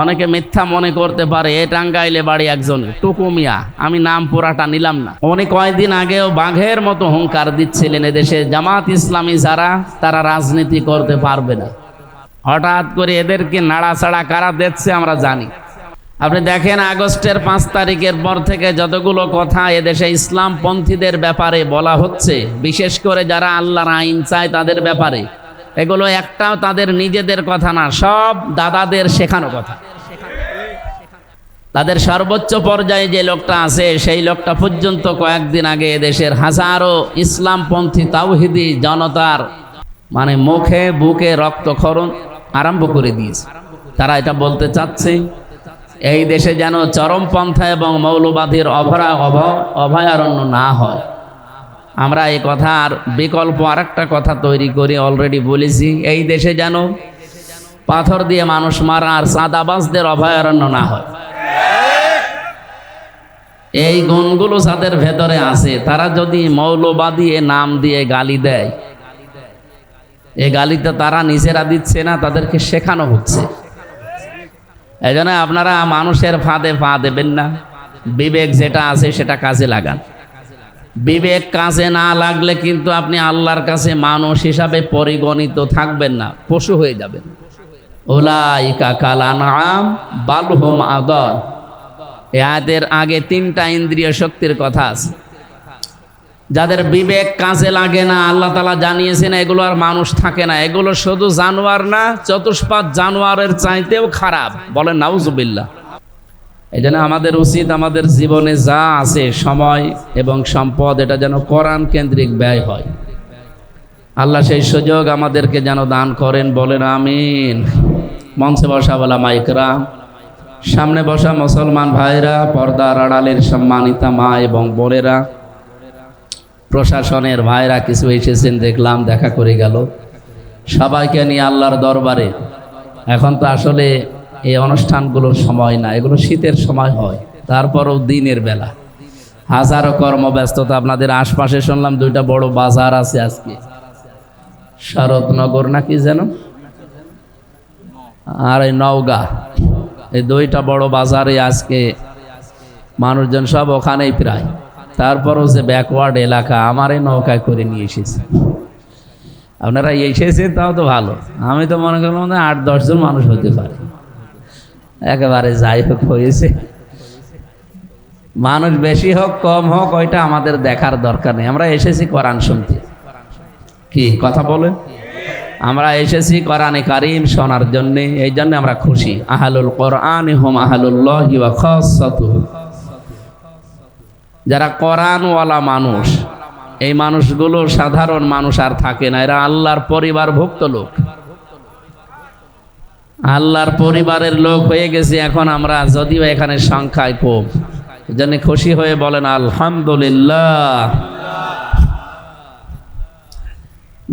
অনেকে মিথ্যা মনে করতে পারে, এ টাঙ্গাইলে বাড়ি একজন টুকু মিয়া আমি নাম পুরাটা নিলাম না। উনি কয়েকদিন আগেও বাঘের মতো হুঙ্কার দিচ্ছিলেন এদেশে, জামাত ইসলামী যারা, তারা রাজনীতি করতে পারবে না। হঠাৎ করে এদেরকে নাড়াচাড়া কারা দিচ্ছে আমরা জানি। আপনি দেখেন আগস্টের পাঁচ তারিখের পর থেকে যতগুলো কথা এদেশে ইসলামপন্থীদের ব্যাপারে বলা হচ্ছে, বিশেষ করে যারা আল্লাহর আইন চায় তাদের ব্যাপারে। এগুলো একটাও তাদের নিজেদের কথা না, সব দাদাদের শেখানো কথা। তাদের সর্বোচ্চ পর্যায়ে যে লোকটা আছে, সেই লোকটা পর্যন্ত কয়েকদিন আগে দেশের হাজারো ইসলামপন্থী তাওহিদি জনতার মানে মুখে বুকে রক্তক্ষরণ আরম্ভ করে দিয়েছে। তারা এটা বলতে চাচ্ছে, এই দেশে যেন চরমপন্থা এবং মৌলবাদীর অভরা অভ অভয়ারণ্য না হয়। আমরা এই কথার বিকল্প আরেকটা কথা তৈরি করে অলরেডি বলেছি। এই দেশে যেন পাথর দিয়ে মানুষ মারা আর সাদাবাজদের অভয়ারণ্য না হয়। এই গুণগুলো যাদের ভেতরে আছে, তারা যদি মৌলবাদী এ নাম দিয়ে গালি দেয় এই গালিটা তারা নিজেরা দিচ্ছে না, তাদেরকে শেখানো হচ্ছে। এই আপনারা মানুষের ফাঁদে পা দেবেন না। বিবেক যেটা আছে সেটা কাজে লাগান। বিবেক কাজে না লাগলে কিন্তু আপনি আল্লাহর কাছে মানুষ হিসাবে পরিগণিত থাকবেন না, পশু হয়ে যাবেন। ওলাইকা কালানাম বালহুম আদর। এদের আগে তিনটা ইন্দ্রিয় শক্তির কথা আছে। যাদের বিবেক কাজে লাগে না, আল্লাহ তালা জানিয়েছেন এগুলো আর মানুষ থাকে না। এগুলো শুধু জানোয়ার না চতুষ্পাদ জানোয়ারের চাইতেও খারাপ। বলেন নাউজুবিল্লা এই জন্য আমাদের উচিত আমাদের জীবনে যা আছে সময় এবং সম্পদ, এটা যেন কোরআন কেন্দ্রিক ব্যয় হয়। আল্লাহ সেই সুযোগ আমাদেরকে যেন দান করেন, বলেন আমিন। মঞ্চে বসা বলা মাইকরা, সামনে বসা মুসলমান ভাইরা, পর্দার আড়ালের সম্মানিতা মা এবং বোনেরা, প্রশাসনের ভাইরা, কিছু এসেছেন, দেখলাম, দেখা করে গেল। সবাইকে নিয়ে আল্লাহর দরবারে। এখন তো আসলে এই অনুষ্ঠানগুলোর সময় না, এগুলো শীতের সময় হয়, তারপরও দিনের বেলা। হাজারো কর্মব্যস্ততা, আপনাদের আশপাশে শুনলাম দুইটা বড় বাজার আছে আজকে। শরৎনগর নাকি যেন? আর এই নওগাঁ, এই দুইটা বড় বাজারে আজকে মানুষজন সব ওখানেই প্রায়। তারপরও যে ব্যাকওয়ার্ড এলাকা, আমার এই নৌকায় করে নিয়ে এসেছে। আপনারা এসেছেন তাও তো ভালো। আমি তো মনে করলাম আট দশজন মানুষ হতে পারে। একেবারে যাই হোক হয়েছে। মানুষ বেশি হোক, কম হোক, ওইটা আমাদের দেখার দরকার নেই। আমরা এসেছি কোরআন শুনতে। কি, কথা বলেন? আমরা এসেছি কোরআনে কারিম শোনার জন্য, এই জন্য আমরা খুশি। আহালুল কোরআন হোম আহালুল্লাহ যারা কোরআনওয়ালা মানুষ, এই মানুষগুলো সাধারণ মানুষ আর থাকে না। এরা আল্লাহর পরিবারভুক্ত লোক। আল্লাহর পরিবারের লোক হয়ে গেছে, এখন আমরা যদিও এখানে সংখ্যায় কম জন্য খুশি হয়ে বলেন, আলহামদুলিল্লাহ।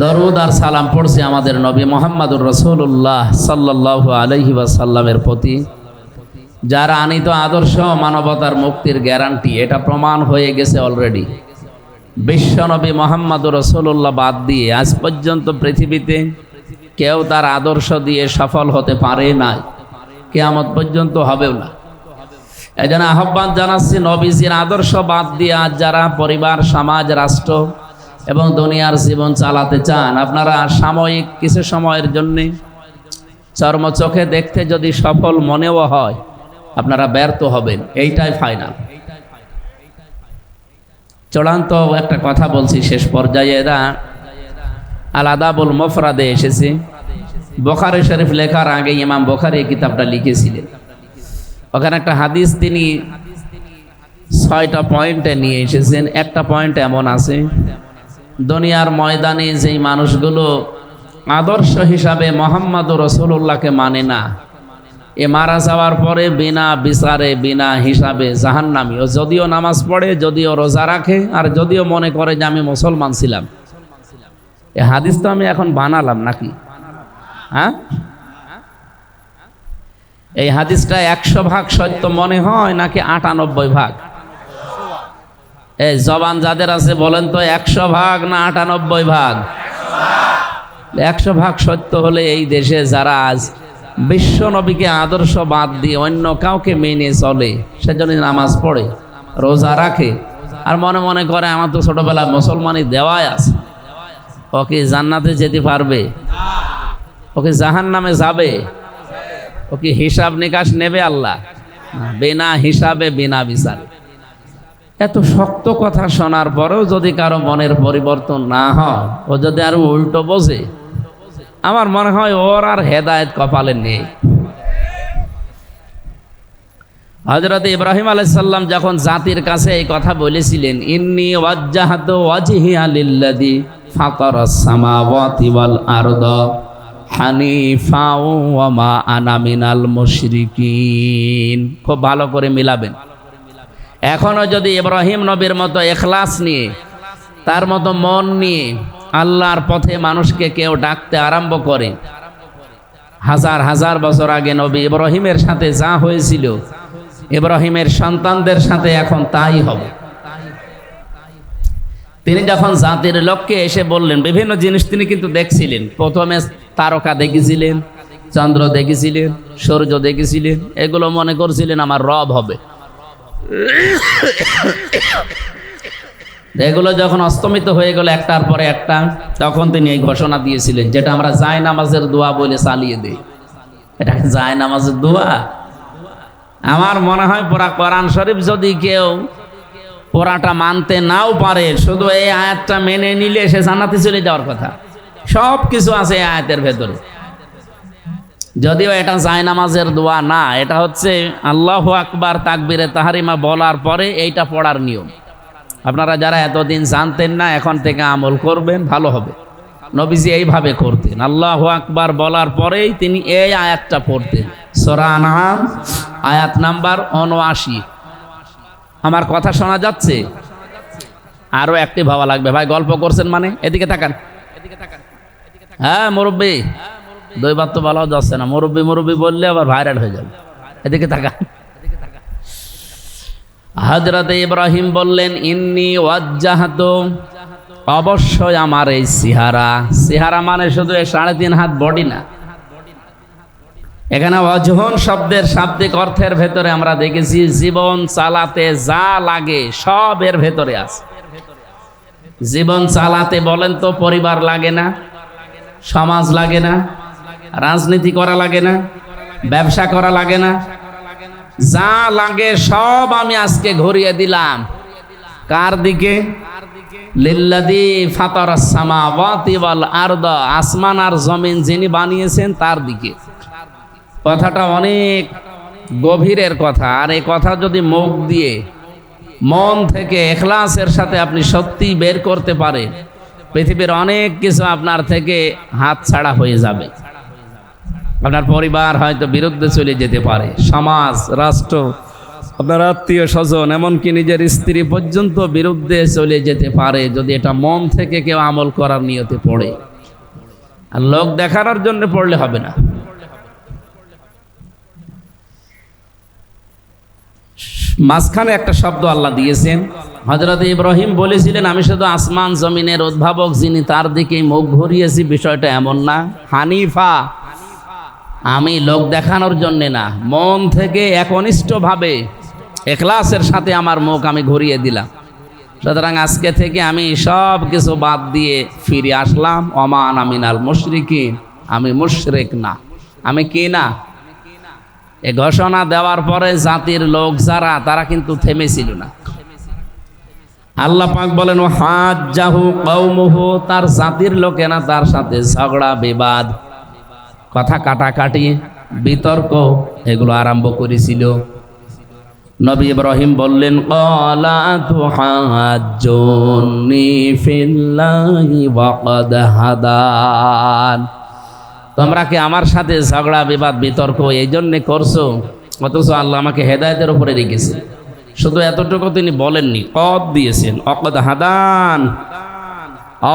দরুদ আর সালাম পড়ছে আমাদের নবী মোহাম্মদুর রসুল্লাহ সাল্লাহ আলহি সাল্লামের প্রতি। যার আনিত আদর্শ মানবতার মুক্তির গ্যারান্টি, এটা প্রমাণ হয়ে গেছে অলরেডি বিশ্বনবী মোহাম্মদুর রসুল্লাহ বাদ দিয়ে আজ পর্যন্ত পৃথিবীতে কেউ তার আদর্শ দিয়ে সফল হতে পারে নাই। কেয়ামত পর্যন্ত হবেও না। এই জন্য আহ্বান জানাচ্ছি, নবীজির আদর্শ বাদ দিয়ে আজ যারা পরিবার, সমাজ, রাষ্ট্র এবং দুনিয়ার জীবন চালাতে চান, আপনারা সাময়িক কিছু সময়ের জন্যে চর্ম চোখে দেখতে যদি সফল মনেও হয়, আপনারা ব্যর্থ হবেন। এইটাই ফাইনাল চূড়ান্ত একটা কথা বলছি শেষ পর্যায়ে, এরা আলাদাবুল মফরাদে এসেছে। বোখারি শরীফ লেখার আগে ইমাম বোখারি কিতাবটা লিখেছিলেন। ওখানে একটা হাদিস তিনি ছয়টা পয়েন্টে নিয়ে এসেছেন। একটা পয়েন্ট এমন আছে, দুনিয়ার ময়দানে যেই মানুষগুলো আদর্শ হিসাবে মোহাম্মদ রসুল্লাহকে মানে না, এ মারা যাওয়ার পরে বিনা বিচারে, বিনা হিসাবে জাহান্নামি। ও যদিও নামাজ পড়ে, যদিও রোজা রাখে, আর যদিও মনে করে যে আমি মুসলমান ছিলাম। এ হাদিস তো আমি এখন বানালাম নাকি? হ্যাঁ? এই হাদিসটা একশো ভাগ সত্য মনে হয় নাকি আটানব্বই ভাগ? এই জবান যাদের আছে বলেন তো একশো ভাগ না আটানব্বই ভাগ? একশো ভাগ সত্য হলে এই দেশে যারা আজ বিশ্ব নবীকে আদর্শ বাদ দিয়ে অন্য কাউকে মেনে চলে সেজন্য নামাজ পড়ে, রোজা রাখে, আর মনে মনে করে আমার তো ছোটবেলায় মুসলমানই দেওয়াই আছে। ওকে জান্নাতে যেতে পারবে? ওকে জাহান নামে যাবে? ওকে হিসাব নিকাশ নেবে আল্লাহ? বিনা হিসাবে, বিনা বিচার। এত শক্ত কথা শোনার পরেও যদি কারও মনের পরিবর্তন না হয়, ও যদি আরও উল্টো বোঝে, আমার মনে হয় ওর আর হেদায়েত কপালে নেই। হজরত ইব্রাহিম আলাইসাল্লাম যখন জাতির কাছে এই কথা বলেছিলেন, ইন্নি ওয়াজ্জাহাত ওয়াজহিয়া লিল্লাযী ফাতারাস সামাওয়াতি ওয়াল আরদ হানিফা মা আনা মিনাল মুশরিকিন। খুব ভালো করে মিলাবেন। এখনও যদি ইব্রাহিম নবীর মতো এখলাস নিয়ে, তার মতো মন নিয়ে আল্লাহর পথে মানুষকে কেউ ডাকতে আরম্ভ করে, হাজার হাজার বছর আগে নবী ইব্রাহিমের সাথে যা হয়েছিল, ইব্রাহিমের সন্তানদের সাথে এখন তাই হবে। তিনি যখন জাতির লক্ষ্যে এসে বললেন, বিভিন্ন জিনিস তিনি কিন্তু দেখছিলেন। প্রথমে তারকা দেখেছিলেন, চন্দ্র দেখেছিলেন, সূর্য দেখেছিলেন, এগুলো মনে করছিলেন আমার রব হবে। এগুলো যখন অস্তমিত হয়ে গেল একটার পরে একটা, তখন তিনি এই ঘোষণা দিয়েছিলেন, যেটা আমরা জায় নামাজের দোয়া বলে চালিয়ে দিই। এটা জায় নামাজের দোয়া? আমার মনে হয় পুরা কোরআন শরীফ যদি কেউ পোড়াটা মানতে নাও পারে। শুধু এই আয়াতটা মেনে নিলে সে জানাতে চলে যাওয়ার কথা। সব কিছু আছে এই আয়াতের ভেতরে। যদিও এটা জায়নামাজের দোয়া না, এটা হচ্ছে আল্লাহ আকবার তাকবিরে তাহারিমা বলার পরে এইটা পড়ার নিয়ম। আপনারা যারা এতদিন জানতেন না, এখন থেকে আমল করবেন, ভালো হবে। নবীজি এইভাবে করতেন। আল্লাহ আকবার বলার পরেই তিনি এই আয়াতটা পড়তেন। সোরানাম আয়াত নাম্বার উনআশি। আমার কথা শোনা যাচ্ছে। আরও একটি ভাবা লাগবে। ভাই, গল্প করছেন মানে? এদিকে তাকান। হ্যাঁ মুরব্বী। দুইবার তো বলাও যাচ্ছে না। মুরব্বী মুরব্বী বললে আবার ভাইরাল হয়ে যাবে। এদিকে তাকান। হজরত ইব্রাহিম বললেন, ইন্নি ওয়াজ্জাহাত। অবশ্যই আমার এই সিহারা। সিহারা মানে শুধু সাড়ে তিন হাত বডি না। এখানে অজহন শব্দের শাব্দিক অর্থের ভেতরে আমরা দেখেছি জীবন চালাতে যা লাগে সব এর ভেতরে আছে। জীবন চালাতে বলেন তো পরিবার লাগে না, সমাজ লাগে না, রাজনীতি করা লাগে না, ব্যবসা করা লাগে না, যা লাগে সব আমি আজকে ঘুরিয়ে দিলাম। কার দিকে? লিল্লাদি আসমান আর জমিন যিনি বানিয়েছেন তার দিকে। কথাটা অনেক গভীরের কথা। আর এই কথা যদি মুখ দিয়ে, মন থেকে এখলাসের সাথে আপনি সত্যি বের করতে পারেন, পৃথিবীর অনেক কিছু আপনার থেকে হাত ছাড়া হয়ে যাবে। আপনার পরিবার হয়তো বিরুদ্ধে চলে যেতে পারে, সমাজ, রাষ্ট্র, আপনার আত্মীয় স্বজন, এমনকি নিজের স্ত্রী পর্যন্ত বিরুদ্ধে চলে যেতে পারে, যদি এটা মন থেকে কেউ আমল করার নিয়তে পড়ে। আর লোক দেখানোর জন্য পড়লে হবে না। মাঝখানে একটা শব্দ আল্লাহ দিয়েছেন। হজরত ইব্রাহিম বলেছিলেন, আমি শুধু আসমান জমিনের উদ্ভাবক যিনি তার দিকে মুখ ঘুরিয়েছি, বিষয়টা এমন না। হানিফা, আমি লোক দেখানোর জন্যে না। মন থেকে একনিষ্ঠভাবে এখলাসের সাথে আমার মুখ আমি ঘুরিয়ে দিলাম। সুতরাং আজকে থেকে আমি সব কিছু বাদ দিয়ে ফিরে আসলাম। অমান আমিনাল মুশরিকিন, আমি মুশরিক না। আমি কি না? এ ঘোষণা দেওয়ার পরে জাতির লোক যারা, তারা কিন্তু থেমেছিল না। আল্লাহ পাক বলেন হাত জাহু কৌমুহু তার জাতির লোকেরা তার সাথে ঝগড়া, বিবাদ, কথা কাটাকাটি, বিতর্ক, এগুলো আরম্ভ করেছিল। নবী ইব্রাহিম বললেন কলা তুহাজ্জুনি ফিল্লাহি ওয়াকাদ হাদান তোমরা কি আমার সাথে ঝগড়া, বিবাদ, বিতর্ক এই জন্যে করছ? অথচ আল্লাহ আমাকে হেদায়তের উপরে রেখেছে। শুধু এতটুকু তিনি বলেননি, কদ দিয়েছেন, অকদ হাদান।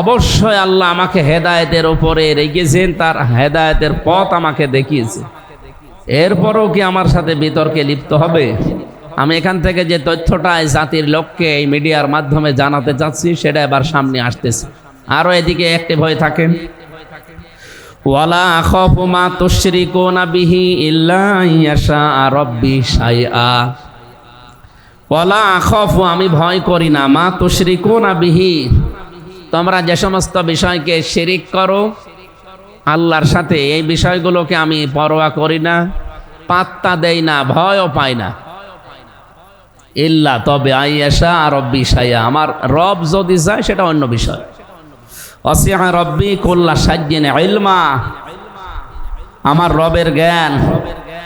অবশ্যই আল্লাহ আমাকে হেদায়েতের উপরে রেখেছেন, তার হেদায়েতের পথ আমাকে দেখিয়েছে। এরপরও কি আমার সাথে বিতর্কে লিপ্ত হবে? আমি এখান থেকে যে তথ্যটা জাতির লোককে এই মিডিয়ার মাধ্যমে জানাতে চাচ্ছি, সেটা এবার সামনে আসতেছে। আরও এদিকে অ্যাক্টিভ হয়ে থাকেন ওয়ালা আখাফু মা তুশরিকুনা বিহি ইল্লা ইয়াশা রাব্বি শাইআ। ওয়ালা আখাফু, আমি ভয় করি না, মা তুশরিকুনা বিহি। তোমরা যে সমস্ত বিষয়কে শিরিক করো, আল্লাহর সাথে এই বিষয়গুলোকে আমি পরোয়া করি না, পাত্তা দেই না, ভয়ও পাই না। ইল্লা তবে আইয়াশা আর রব্বি সাইয়া আমার রব যদি যায় সেটা অন্য বিষয়। আমার রবের জ্ঞান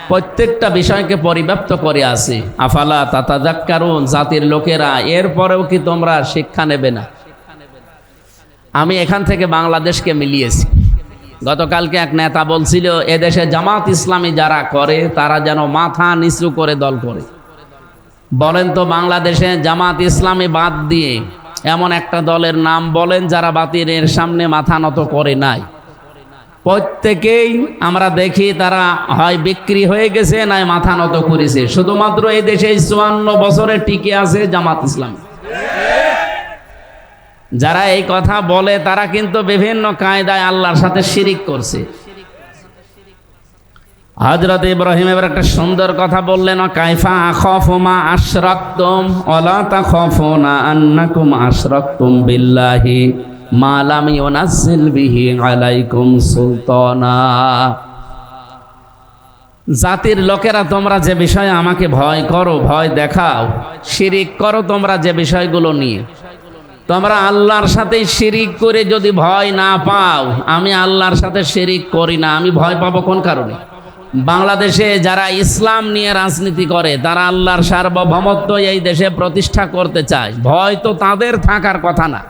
প্রত্যেকটা বিষয়কে পরিব্যাপ্ত করে আছে। আফালা তাতাজাক্কারুন জাতির লোকেরা, এরপরেও কি তোমরা শিক্ষা নেবে না? আমি এখান থেকে বাংলাদেশকে মিলিয়েছি। গতকালকে এক নেতা বলছিল, এদেশে জামাত ইসলামী যারা করে, তারা যেন মাথা নিচু করে দল করে। বলেন তো বাংলাদেশে জামাত ইসলামী বাদ দিয়ে এমন একটা দলের নাম বলেন যারা বাতিলের সামনে মাথা নত করে নাই। প্রত্যেকেই আমরা দেখি তারা হয় বিক্রি হয়ে গেছে নাই মাথা নত করেছে। শুধুমাত্র এই দেশে চুয়ান্ন বছরে টিকে আছে জামাত ইসলাম। যারা এই কথা বলে তারা কিন্তু বিভিন্ন কায়দায় আল্লাহর সাথে শিরিক করছে। হজরত ইব্রাহিম এবার একটা সুন্দর কথা বললেন কাইফা আখফুমা আশরাকতুম, ওয়ালা তাখফুনা আন্নাকুম আশরাকতুম বিল্লাহি, মা লাম ইউনাজ্জিল বিহি আলাইকুম সুলতানা। জাতির লোকেরা, তোমরা যে বিষয়ে আমাকে ভয় করো, ভয় দেখাও, শিরিক করো তোমরা যে বিষয়গুলো নিয়ে। তোমরা আল্লাহর সাথে শিরিক করে যদি ভয় না পাও, আমি আল্লাহর সাথে শিরিক করি না, আমি ভয় পাবো কোন কারণে? বাংলাদেশে যারা ইসলাম নিয়ে রাজনীতি করে, তারা আল্লাহর সার্বভৌমত্ব এই দেশে প্রতিষ্ঠা করতে চায়। ভয় তো তাদের থাকার কথা না।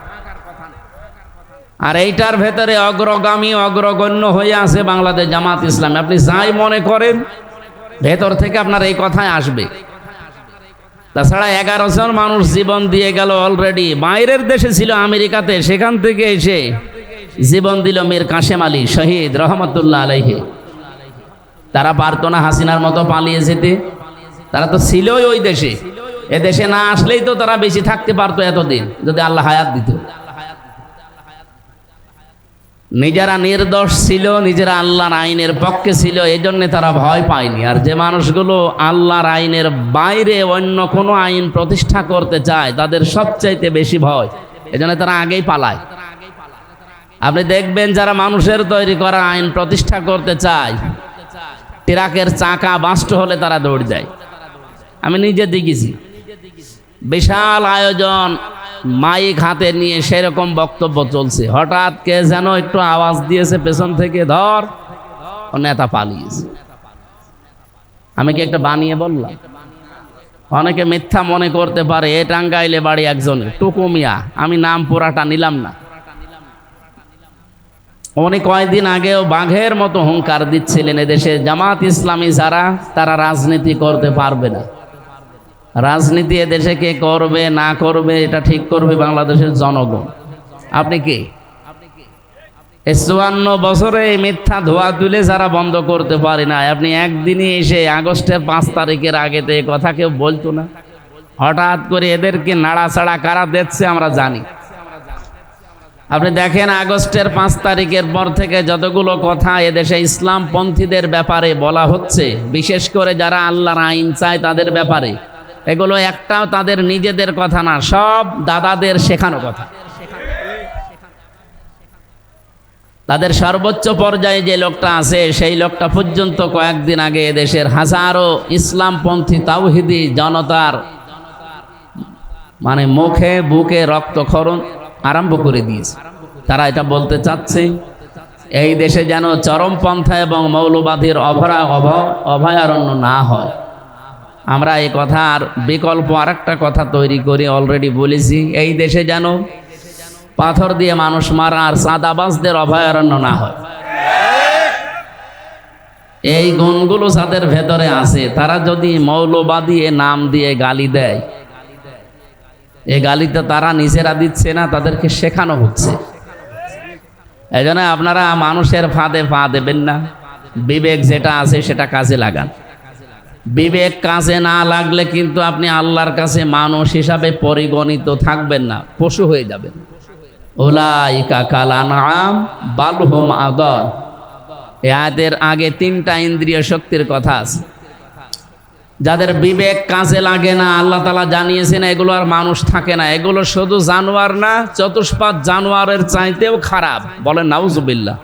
আর এইটার ভেতরে অগ্রগামী, অগ্রগণ্য হয়ে আছে বাংলাদেশ জামাত ইসলাম। আপনি যাই মনে করেন, ভেতর থেকে আপনার এই কথায় আসবে। তাছাড়া এগারো জন মানুষ জীবন দিয়ে গেল অলরেডি বাইরের দেশে ছিল আমেরিকাতে, সেখান থেকে এসে জীবন দিল মীর কাশেম আলী শহীদ রহমতুল্লাহ আলাইহে। তারা পারতো না হাসিনার মতো পালিয়ে যেতে। তারা তো ছিলই ওই দেশে। এ দেশে না আসলেই তো তারা বেশি থাকতে পারতো এতদিন, যদি আল্লাহ হায়াত দিত। নিজেরা নির্দোষ ছিল, নিজেরা আল্লাহর আইনের পক্ষে ছিল এই জন্যে তারা ভয় পায়নি। আর যে মানুষগুলো আল্লাহর আইনের বাইরে অন্য কোনো আইন প্রতিষ্ঠা করতে চায়, তাদের সবচাইতে বেশি ভয়। এজন্য তারা আগেই পালায়। আপনি দেখবেন যারা মানুষের তৈরি করা আইন প্রতিষ্ঠা করতে চায় ট্রাকের চাকা বাস্ট হলে তারা দৌড় যায়। আমি নিজে দেখেছি। বিশাল আয়োজন মাইক হাতে নিয়ে সেরকম বক্তব্য চলছে। হঠাৎ কে যেন একটু আওয়াজ দিয়েছে পেছন থেকে, ধর। ও নেতা পালিয়েছে। আমি কি একটা বানিয়ে বললাম? অনেকে মিথ্যা মনে করতে পারে, এ টাঙ্গাইলে বাড়ি একজনের, টুকুমিয়া। আমি নাম পুরাটা নিলাম না। উনি কয়েকদিন আগেও বাঘের মতো হুঙ্কার দিচ্ছিলেন এদেশে। জামাত ইসলামী যারা, তারা রাজনীতি করতে পারবে না। রাজনীতি এদেশে কে করবে, না করবে, এটা ঠিক করবে বাংলাদেশের জনগণ। আপনি কে? চুয়ান্ন বছরে এই মিথ্যা ধোয়া তুলে যারা বন্ধ করতে পারে না। আপনি একদিনই এসে আগস্টের পাঁচ তারিখের আগে তো এই কথা কেউ বলতো না। হঠাৎ করে এদেরকে নাড়াচাড়া কারা দিচ্ছে আমরা জানি। আপনি দেখেন আগস্টের পাঁচ তারিখের পর থেকে যতগুলো কথা এদেশে ইসলামপন্থীদের ব্যাপারে বলা হচ্ছে, বিশেষ করে যারা আল্লাহর আইন চায় তাদের ব্যাপারে, এগুলো একটাও তাদের নিজেদের কথা না, সব দাদাদের শেখানো কথা। তাদের সর্বোচ্চ পর্যায়ে যে লোকটা আছে, সেই লোকটা পর্যন্ত কয়েকদিন আগে দেশের হাজারো ইসলামপন্থী তাওহিদি জনতার মানে মুখে বুকে রক্তক্ষরণ আরম্ভ করে দিয়েছে। তারা এটা বলতে চাচ্ছে, এই দেশে যেন চরমপন্থা এবং মৌলবাদীর অভরা অভ, অভয়ারণ্য না হয়। আমরা এই কথার বিকল্প আরেকটা কথা তৈরি করে অলরেডি বলেছি, এই দেশে যেন পাথর দিয়ে মানুষ মারা আর সাদাবাজদের অভয়ারণ্য না হয়। এই গুণগুলো যাদের ভেতরে আছে, তারা যদি মৌলবাদী এ নাম দিয়ে গালি দেয় এই গালিতে তারা নিজেরা দিচ্ছে না, তাদেরকে শেখানো হচ্ছে। এই জন্য আপনারা মানুষের ফাঁদে পা দেবেন না। বিবেক যেটা আছে সেটা কাজে লাগান। বিবেক কাজে না লাগলে কিন্তু আপনি আল্লাহর কাছে মানুষ হিসাবে পরিগণিত থাকবেন না, পশু হয়ে যাবেন। ওলাইকা কালানাম বালহুম আদর এ আয়াতের আগে তিনটা ইন্দ্রিয় শক্তির কথা আছে। যাদের বিবেক কাজে লাগে না, আল্লাহ তালা জানিয়েছে না এগুলো আর মানুষ থাকে না। এগুলো শুধু জানোয়ার না, চতুষ্পাত জানোয়ারের চাইতেও খারাপ। বলেন, নাউজুবিল্লাহ।